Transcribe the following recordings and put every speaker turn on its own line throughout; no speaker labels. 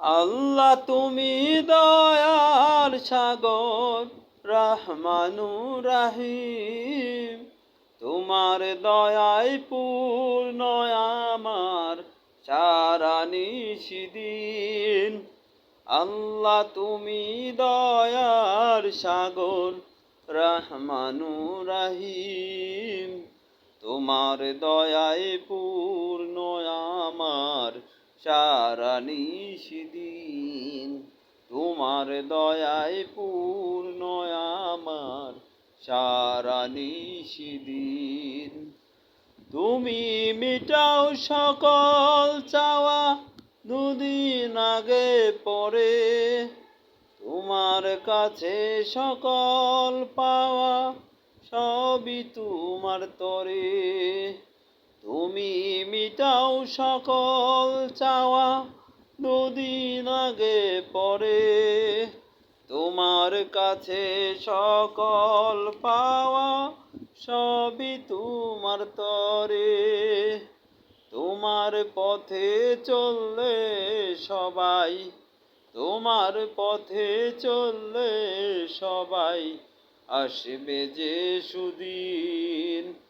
আল্লাহ তুমি দয়ার সাগর, রহমানু রাহিম। তোমার দয়ায় পূর্ণ আমার, সারা নিশিদিন। আল্লাহ তুমি দয়ার সাগর, রহমানু রাহিম। তোমার দয়ায় পূর্ণ আমার সারা তোমার দয়ায় পূর্ণ আমার সারা তুমি মিটাও সকল চাওয়া, দুদিন আগে পরে। তোমার কাছে সকল পাওয়া, সবই তোমার তরে। তুমি মিটাও সকল চাওয়া, দুদিন আগে পরে। তোমার কাছে সকল পাওয়া, সবই তোমার তরে। তোমার পথে চললে সবাই, তোমার পথে চললে সবাই আসবে যে সুদিন।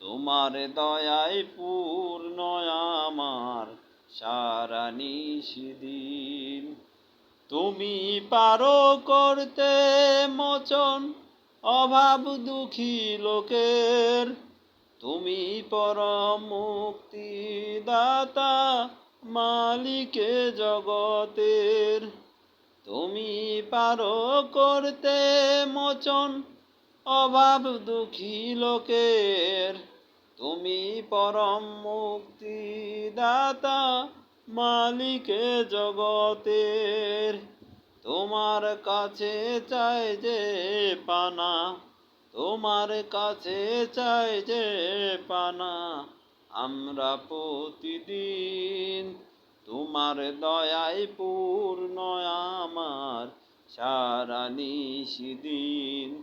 তোমার দয়াই পূর্ণ আমার সারা নিশিদিন। তুমি পারো করতে মোচন, অভাব দুঃখী লোকের। তুমি পরম মুক্তি দাতা মালিকে জগতের। তুমি পারো করতে মোচন, অভাব দুঃখী লোকের। তুমি পরম মুক্তি দাতা মালিকে জগতের। তোমার কাছে চাই যে পানা, তোমার কাছে চাই যে পানা। আমরা প্রতিদিন তোমার দয়ায় পূর্ণ আমার, সারা নিশিদিন।